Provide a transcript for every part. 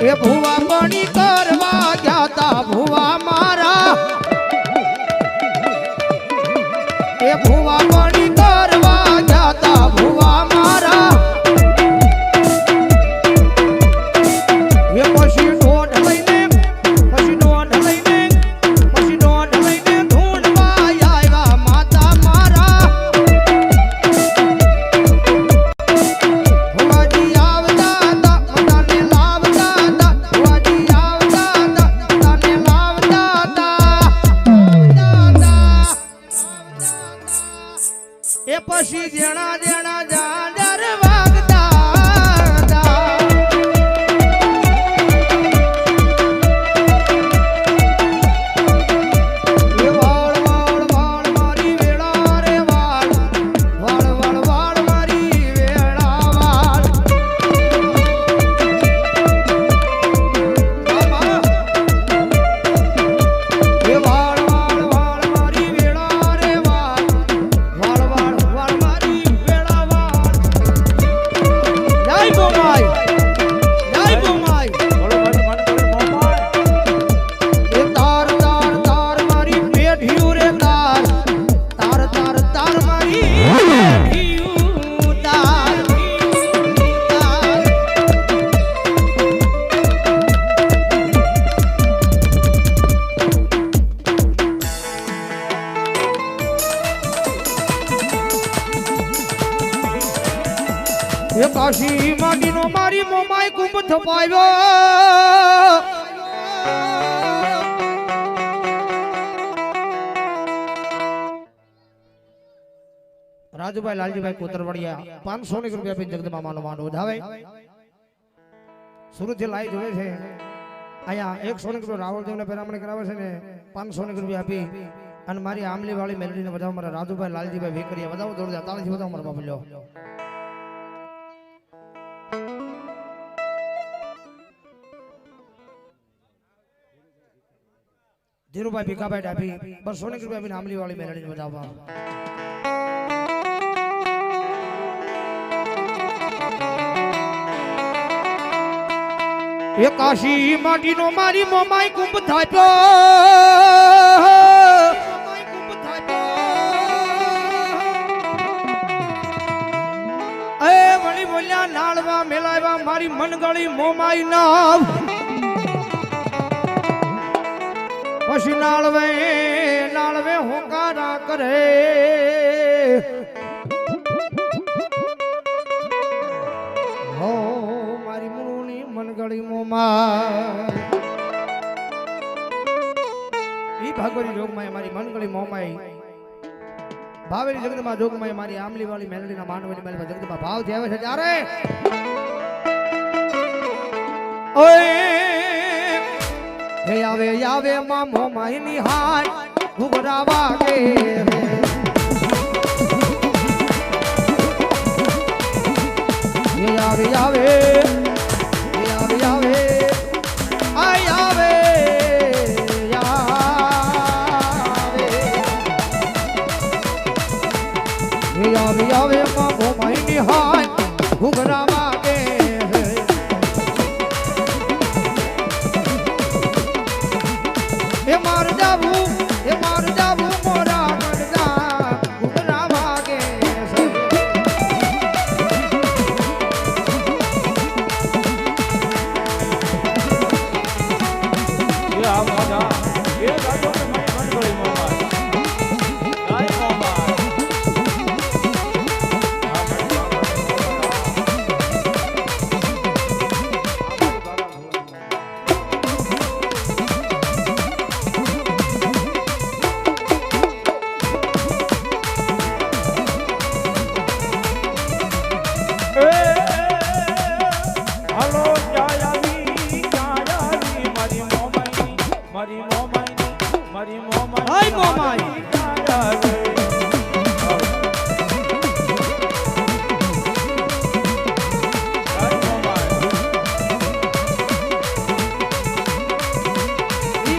એ ભુવા બણી એ પછી જેણા જેણા જા કાશી માંડીનો મારી મોમાય કુંભ થપાવ્યો. રાજુભાઈ લાલજીભાઈ કોતરવડિયા પાંચસો ની રૂપિયા આપી જગદમા માનો માંડવો ધાવે સુરત જે લાઈ જોડે છે, અહીંયા એકસો ની રૂપિયા રાવળદેવને પેરામણી કરાવે છે ને પાંચસો ની રૂપિયા આપી અને મારી આમલી વાળી મેલડીને બધા મારા રાજુભાઈ લાલજીભાઈ વેકરીએ બધા દોડતા તાળીથી બધા મારા બાપ લ્યો. ધીરુભાઈ ભીખાભાઈ ડાભી, બસો ને રૂપિયા નામલી વાળી મેલડી બજાવવા એ કાશી માટીનો મારી મોમાઈ કુંભ થાપ્યો. બોલ્યા, નાળવા મેલાવ્યા, મારી મનગળી મોમાઈ નાવ. પછી નાળવે નાળવે હોકારા કરે. હો, મારી મનુની મનગળી મોમાઈ. ઈ ભાગવતી જોગમાં મારી મનગળી મોમાઈ ભાવેલી જગતમાં જોગમાં મારી આમલી વાળી મેલડીના માનવની મેલમાં જગતમાં ભાવ આવે છે ત્યારે. હે આવે આવે મામો મોમાઈ ની હાય ઘુઘરા વાગે આવે આવે એ માર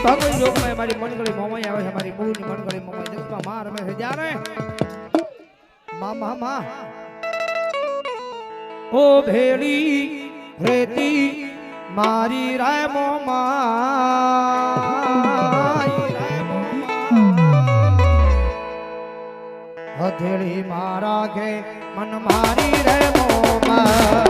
ભગવાન લોકમાં મારી મનગળી મોમાઈ આવે છે મારી મૂળની મનગળી મોમાઈ જગતમાં માં રમે છે જ્યારે મા મા મા ઓ ભેળી રેતી, મારી રામો હથેળી મારા ઘે, મન મારી રેમો મારી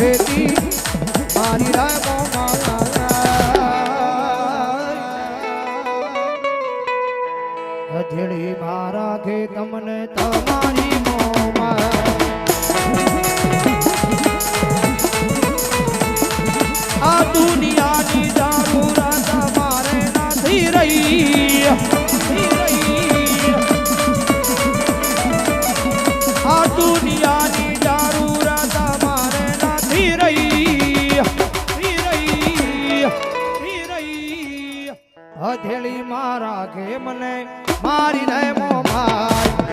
રેતી, મારી રાગો હથેળી મારા કે મને મારી દે મોમાઈ હથેળી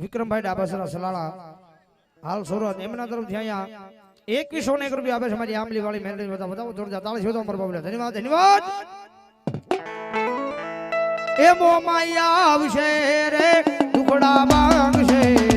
વિક્રમભાઈ ડાબાસરા સલાળા. હાલ સુરત, એમના તરફથી અહીંયા એકવીસો ને એક રૂપિયા આપે છે મારી આંબલી વાળી મેલડી બધા. બધા જોરદાર, તાળી શોધો અમારા બાબુલા. ધન્યવાદ ધન્યવાદ. એ મોમાઈ આવશે રે ટુકડા માંગશે.